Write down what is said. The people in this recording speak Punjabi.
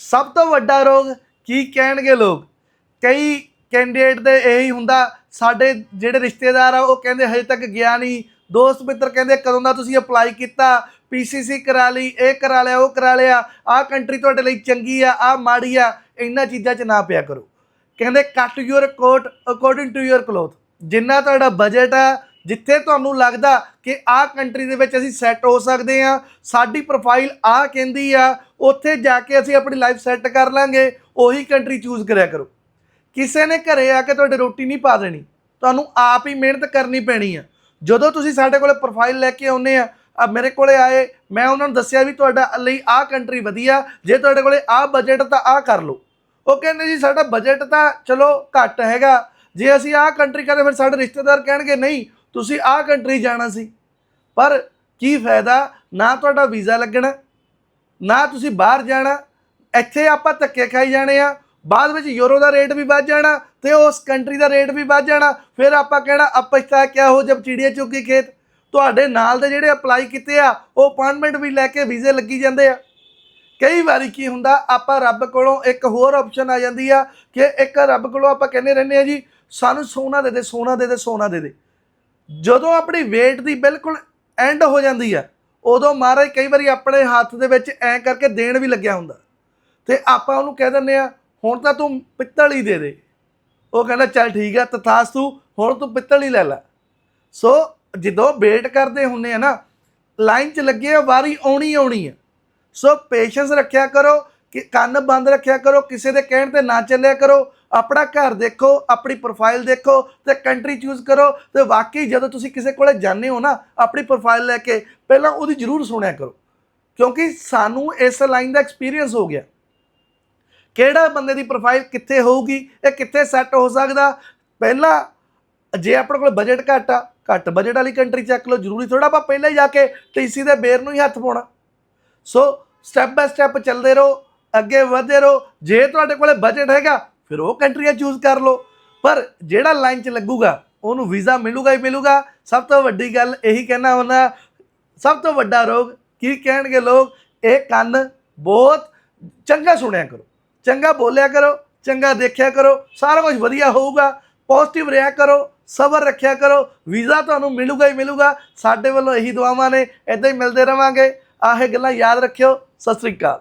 ਸਭ ਤੋਂ ਵੱਡਾ ਰੋਗ ਕੀ ਕਹਿਣਗੇ ਲੋਕ? ਕਈ ਕੈਂਡੀਡੇਟ ਦੇ ਇਹੀ ਹੁੰਦਾ, ਸਾਡੇ ਜਿਹੜੇ ਰਿਸ਼ਤੇਦਾਰ ਆ, ਉਹ ਕਹਿੰਦੇ ਹਜੇ ਤੱਕ ਗਿਆ ਨਹੀਂ। ਦੋਸਤ ਮਿੱਤਰ ਕਹਿੰਦੇ, ਕਦੋਂ ਦਾ ਤੁਸੀਂ ਅਪਲਾਈ ਕੀਤਾ? ਪੀਸੀਸੀ ਕਰਾ ਲਈ, ਇਹ ਕਰਾ ਲਿਆ, ਉਹ ਕਰਾ ਲਿਆ। ਆਹ ਕੰਟਰੀ ਤੁਹਾਡੇ ਲਈ ਚੰਗੀ ਆ, ਆਹ ਮਾੜੀ ਆ। ਇਹਨਾਂ ਚੀਜ਼ਾਂ 'ਚ ਨਾ ਪਿਆ ਕਰੋ। ਕਹਿੰਦੇ cut your coat according to your cloth ਜਿੰਨਾ ਤੁਹਾਡਾ ਬਜਟ ਆ ਜਿੱਥੇ ਤੁਹਾਨੂੰ ਲੱਗਦਾ ਕਿ ਆਹ ਕੰਟਰੀ ਦੇ ਵਿੱਚ ਅਸੀਂ ਸੈੱਟ ਹੋ ਸਕਦੇ ਆ ਸਾਡੀ ਪ੍ਰੋਫਾਈਲ ਆਹ ਕਹਿੰਦੀ ਆ, ਉੱਥੇ ਜਾ ਕੇ ਅਸੀਂ ਆਪਣੀ ਲਾਈਫ ਸੈੱਟ ਕਰ ਲਾਂਗੇ, ਉਹੀ ਕੰਟਰੀ ਚੂਜ਼ ਕਰਿਆ ਕਰੋ। ਕਿਸੇ ਨੇ ਘਰੇ ਆ ਕੇ ਤੁਹਾਡੇ ਰੋਟੀ ਨਹੀਂ ਪਾ ਦੇਣੀ, ਤੁਹਾਨੂੰ ਆਪ ਹੀ ਮਿਹਨਤ ਕਰਨੀ ਪੈਣੀ ਆ। ਜਦੋਂ ਤੁਸੀਂ ਸਾਡੇ ਕੋਲੇ ਪ੍ਰੋਫਾਈਲ ਲੈ ਕੇ ਆਉਨੇ ਆ ਆ ਮੇਰੇ ਕੋਲੇ ਆਏ, ਮੈਂ ਉਹਨਾਂ ਨੂੰ ਦੱਸਿਆ ਵੀ ਤੁਹਾਡਾ ਲਈ ਆਹ ਕੰਟਰੀ ਵਧੀਆ, ਜੇ ਤੁਹਾਡੇ ਕੋਲੇ ਆਹ ਬਜਟ ਤਾਂ ਆਹ ਕਰ ਲਓ। ਉਹ ਕਹਿੰਦੇ ਜੀ, ਸਾਡਾ ਬਜਟ ਤਾਂ ਚਲੋ ਘੱਟ ਹੈਗਾ, ਜੇ ਅਸੀਂ ਆਹ ਕੰਟਰੀ ਕਰਦੇ ਫਿਰ ਸਾਡੇ ਰਿਸ਼ਤੇਦਾਰ ਕਹਿਣਗੇ, ਨਹੀਂ ਤੁਸੀਂ ਆਹ ਕੰਟਰੀ ਜਾਣਾ ਸੀ। ਪਰ ਕੀ ਫਾਇਦਾ, ਨਾ ਤੁਹਾਡਾ ਵੀਜ਼ਾ ਲੱਗਣਾ, ਨਾ ਤੁਸੀਂ ਬਾਹਰ ਜਾਣਾ, ਇੱਥੇ ਆਪਾਂ ਧੱਕੇ ਖਾਈ ਜਾਣੇ ਆ, ਬਾਅਦ ਵਿੱਚ ਯੂਰੋ ਦਾ ਰੇਟ ਵੀ ਵੱਧ ਜਾਣਾ ਤੇ ਉਸ ਕੰਟਰੀ ਦਾ ਰੇਟ ਵੀ ਵੱਧ ਜਾਣਾ, ਫਿਰ ਆਪਾਂ ਕਹਿਣਾ ਅਪਛਤਾ ਕਿਆ ਹੋ ਜਬ ਚਿੜੀਆ ਚੁੱਕੀ ਖੇਤ। ਤੁਹਾਡੇ ਨਾਲ ਦੇ ਜਿਹੜੇ ਅਪਲਾਈ ਕੀਤੇ ਆ, ਉਹ ਅਪਾਇੰਟਮੈਂਟ ਵੀ ਲੈ ਕੇ ਵੀਜ਼ੇ ਲੱਗੀ ਜਾਂਦੇ ਆ। ਕਈ ਵਾਰੀ ਕੀ ਹੁੰਦਾ, ਆਪਾਂ ਰੱਬ ਕੋਲੋਂ ਇੱਕ ਹੋਰ ਆਪਸ਼ਨ ਆ ਜਾਂਦੀ ਆ ਕਿ ਇੱਕ ਰੱਬ ਕੋਲੋਂ ਆਪਾਂ ਕਹਿੰਦੇ ਰਹਿੰਦੇ ਆ ਜੀ, ਸਾਨੂੰ ਸੋਨਾ ਦੇ ਦੇ, ਸੋਨਾ ਦੇ ਦੇ, ਸੋਨਾ ਦੇ ਦੇ। ਜਦੋਂ ਆਪਣੀ ਵੇਟ ਦੀ ਬਿਲਕੁਲ ਐਂਡ ਹੋ ਜਾਂਦੀ ਆ, ਉਦੋਂ ਮਹਾਰਾਜ ਕਈ ਵਾਰੀ ਆਪਣੇ ਹੱਥ ਦੇ ਵਿੱਚ ਐ ਕਰਕੇ ਦੇਣ ਵੀ ਲੱਗਿਆ ਹੁੰਦਾ। ਤੇ ਆਪਾਂ ਉਹਨੂੰ ਕਹਿ ਦਿੰਦੇ ਆ, ਹੁਣ ਤਾਂ ਤੂੰ ਪਿੱਤਲ ਹੀ ਦੇ ਦੇ। ਉਹ ਕਹਿੰਦਾ, ਚੱਲ ਠੀਕ ਆ ਤਥਾਸਤੂ ਹੁਣ ਤੂੰ ਪਿੱਤਲ ਹੀ ਲੈ ਲੈ। ਸੋ ਜਦੋਂ ਵੇਟ ਕਰਦੇ ਹੁੰਨੇ ਆ ਨਾ ਲਾਈਨ 'ਚ ਲੱਗੇ ਆ, ਵਾਰੀ ਆਉਣੀ ਆਉਣੀ ਆ। ਸੋ ਪੇਸ਼ੈਂਸ ਰੱਖਿਆ ਕਰੋ ਕਿ ਕੰਨ ਬੰਦ ਰੱਖਿਆ ਕਰੋ, ਕਿਸੇ ਦੇ ਕਹਿਣ ਤੇ ਨਾ ਚੱਲਿਆ ਕਰੋ। ਆਪਣਾ ਘਰ ਦੇਖੋ, ਆਪਣੀ ਪ੍ਰੋਫਾਈਲ ਦੇਖੋ ਤੇ ਕੰਟਰੀ ਚੂਜ਼ ਕਰੋ ਤੇ ਵਾਕਈ ਜਦੋਂ ਤੁਸੀਂ ਕਿਸੇ ਕੋਲੇ ਜਾਂਦੇ ਹੋ ਨਾ ਆਪਣੀ ਪ੍ਰੋਫਾਈਲ ਲੈ ਕੇ, ਪਹਿਲਾਂ ਉਹਦੀ ਜ਼ਰੂਰ ਸੁਣਿਆ ਕਰੋ। ਕਿਉਂਕਿ ਸਾਨੂੰ ਇਸ ਲਾਈਨ ਦਾ ਐਕਸਪੀਰੀਅੰਸ ਹੋ ਗਿਆ। ਕਿਹੜਾ ਬੰਦੇ ਦੀ ਪ੍ਰੋਫਾਈਲ ਕਿੱਥੇ ਹੋਊਗੀ, ਇਹ ਕਿੱਥੇ ਸੈੱਟ ਹੋ ਸਕਦਾ? ਪਹਿਲਾਂ ਜੇ ਆਪਣੇ ਕੋਲ ਬਜਟ ਘੱਟ ਆ, ਘੱਟ ਬਜਟ ਵਾਲੀ ਕੰਟਰੀ ਚੱਕ ਲਓ, ਜ਼ਰੂਰੀ ਥੋੜਾ ਆਪਾਂ ਪਹਿਲਾਂ ਹੀ ਜਾ ਕੇ ਟੀਸੀ ਦੇ ਬੇਰ ਨੂੰ ਹੀ ਹੱਥ ਪਾਉਣਾ। ਸੋ ਸਟੈਪ ਬਾय ਸਟੈਪ ਚੱਲਦੇ ਰਹੋ। ਅੱਗੇ ਵਧਦੇ ਰਹੋ। ਜੇ ਤੁਹਾਡੇ ਕੋਲੇ ਬਜਟ ਹੈਗਾ, ਫਿਰ ਉਹ ਕੰਟਰੀਆਂ ਚੂਜ਼ ਕਰ ਲਓ। ਪਰ ਜਿਹੜਾ ਲਾਈਨ 'ਚ ਲੱਗੂਗਾ, ਉਹਨੂੰ ਵੀਜ਼ਾ ਮਿਲੂਗਾ ਹੀ ਮਿਲੂਗਾ। ਸਭ ਤੋਂ ਵੱਡੀ ਗੱਲ ਇਹੀ ਕਹਿਣਾ ਹੁੰਦਾ, ਸਭ ਤੋਂ ਵੱਡਾ ਰੋਗ ਕੀ ਕਹਿਣਗੇ ਲੋਕ? ਇਹ ਕੰਨ ਬਹੁਤ ਚੰਗਾ ਸੁਣਿਆ ਕਰੋ। ਚੰਗਾ ਬੋਲਿਆ ਕਰੋ, ਚੰਗਾ ਦੇਖਿਆ ਕਰੋ, ਸਾਰਾ ਕੁਝ ਵਧੀਆ ਹੋਊਗਾ। ਪੋਜ਼ਿਟਿਵ ਰਿਹਾ ਕਰੋ, ਸਬਰ ਰੱਖਿਆ ਕਰੋ ਵੀਜ਼ਾ ਤੁਹਾਨੂੰ ਮਿਲੂਗਾ ਹੀ ਮਿਲੂਗਾ। ਸਾਡੇ ਵੱਲੋਂ ਇਹੀ ਦੁਆਵਾਂ ਨੇ ਇਦਾਂ ਹੀ ਮਿਲਦੇ ਰਵਾਂਗੇ। ਆਹੇ ਗੱਲਾਂ ਯਾਦ ਰੱਖਿਓ। ਸਤਿ ਸ੍ਰੀ ਅਕਾਲ।